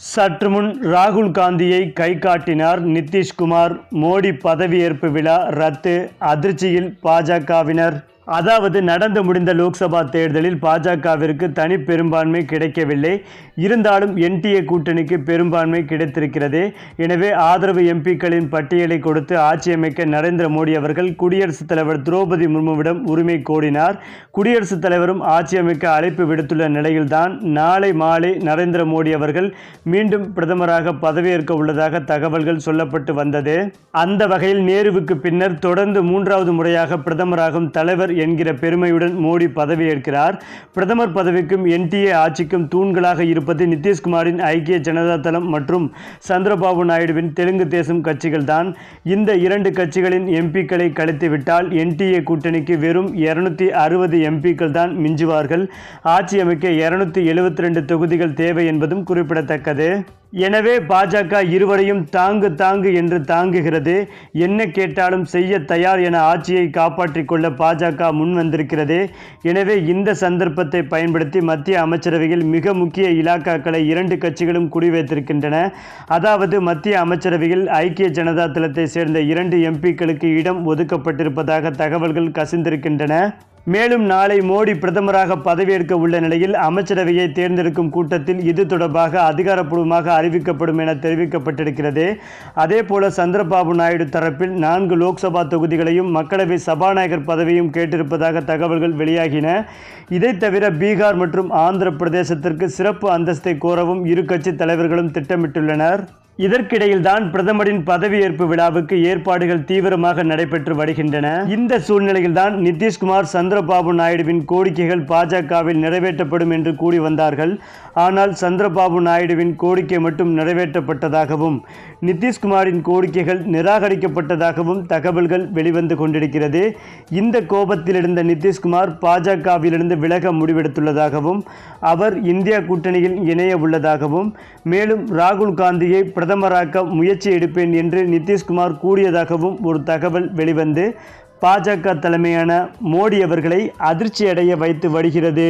சற்று முன் ராகுல் காந்தியை கை காட்டினார் நிதிஷ்குமார் மோடி பதவியேற்பு விழா ரத்து அதிர்ச்சியில் பாஜகவினர். அதாவது நடந்து முடிந்த லோக்சபா தேர்தலில் பாஜகவிற்கு தனி பெரும்பான்மை கிடைக்கவில்லை. இருந்தாலும் என்டிஏ கூட்டணிக்கு பெரும்பான்மை கிடைத்திருக்கிறது. எனவே ஆதரவு எம்பிக்களின் பட்டியலை கொடுத்து ஆட்சி அமைக்க நரேந்திர மோடி அவர்கள் குடியரசுத் தலைவர் திரௌபதி முர்முவிடம் உரிமை கோரினார். குடியரசுத் தலைவரும் ஆட்சி அமைக்க அழைப்பு விடுத்துள்ள நிலையில்தான் நாளை மாலை நரேந்திர மோடி அவர்கள் மீண்டும் பிரதமராக பதவியேற்க உள்ளதாக தகவல்கள் சொல்லப்பட்டு வந்தது. அந்த வகையில் நேருவுக்கு பின்னர் தொடர்ந்து மூன்றாவது முறையாக பிரதமராகும் தலைவர் என்கிற பெருமையுடன் மோடி பதவியேற்கிறார். பிரதமர் பதவிக்கும் என்டிஏ ஆட்சிக்கும் தூண்களாக இருப்பது நிதிஷ்குமாரின் ஐக்கிய ஜனதா தளம் மற்றும் சந்திரபாபு நாயுடுவின் தெலுங்கு தேசம் கட்சிகள்தான். இந்த இரண்டு கட்சிகளின் எம்பிக்களை கழித்துவிட்டால் என்டிஏ கூட்டணிக்கு வெறும் இருநூத்தி அறுபது எம்பிக்கள் தான் மிஞ்சுவார்கள். ஆட்சி அமைக்க இருநூத்தி எழுபத்தி ரெண்டு தொகுதிகள் தேவை என்பதும் குறிப்பிடத்தக்கது. எனவே பாஜக இருவரையும் தாங்கு தாங்கு என்று தாங்குகிறது. என்ன கேட்டாலும் செய்ய தயார் என ஆட்சியை காப்பாற்றிக் கொள்ள பாஜக முன் வந்திருக்கிறது. எனவே இந்த சந்தர்ப்பத்தை பயன்படுத்தி மத்திய அமைச்சரவையில் மிக முக்கிய இலாக்காக்களை இரண்டு கட்சிகளும் குறிவைத்திருக்கின்றன. அதாவது மத்திய அமைச்சரவையில் ஐக்கிய ஜனதா தளத்தை சேர்ந்த இரண்டு எம்பிக்களுக்கு இடம் ஒதுக்கப்பட்டிருப்பதாக தகவல்கள் கசிந்திருக்கின்றன. மேலும் நாளை மோடி பிரதமராக பதவியேற்க உள்ள நிலையில் அமைச்சரவையை தேர்ந்தெடுக்கும் கூட்டத்தில் இது தொடர்பாக அதிகாரப்பூர்வமாக அறிவிக்கப்படும் என தெரிவிக்கப்பட்டிருக்கிறது. அதேபோல சந்திரபாபு நாயுடு தரப்பில் நான்கு லோக்சபா தொகுதிகளையும் மக்களவை சபாநாயகர் பதவியும் கேட்டிருப்பதாக தகவல்கள் வெளியாகின. இதைத் தவிர பீகார் மற்றும் ஆந்திர பிரதேசத்திற்கு சிறப்பு அந்தஸ்தை கோரவும் இரு கட்சி தலைவர்களும் திட்டமிட்டுள்ளனர். இதற்கிடையில் தான் பிரதமரின் பதவியேற்பு விழாவுக்கு ஏற்பாடுகள் தீவிரமாக நடைபெற்று வருகின்றன. இந்த சூழ்நிலையில் தான் நிதிஷ்குமார் சந்திரபாபு நாயுடுவின் கோரிக்கைகள் பாஜகவில் நிறைவேற்றப்படும் என்று கூறி வந்தார்கள். ஆனால் சந்திரபாபு நாயுடுவின் கோரிக்கை மட்டும் நிறைவேற்றப்பட்டதாகவும் நிதிஷ்குமாரின் கோரிக்கைகள் நிராகரிக்கப்பட்டதாகவும் தகவல்கள் வெளிவந்து கொண்டிருக்கிறது. இந்த கோபத்தில் இருந்த நிதிஷ்குமார் பாஜகவிலிருந்து விலக முடிவெடுத்துள்ளதாகவும் அவர் இந்தியா கூட்டணியில் இணைய உள்ளதாகவும் மேலும் ராகுல் காந்தியை பிரதமராக்க முயற்சி எடுப்பேன் என்று நிதிஷ்குமார் கூறியதாகவும் ஒரு தகவல் வெளிவந்து பாஜக தலைமையான மோடி அவர்களை அதிர்ச்சியடைய வைத்து வருகிறது.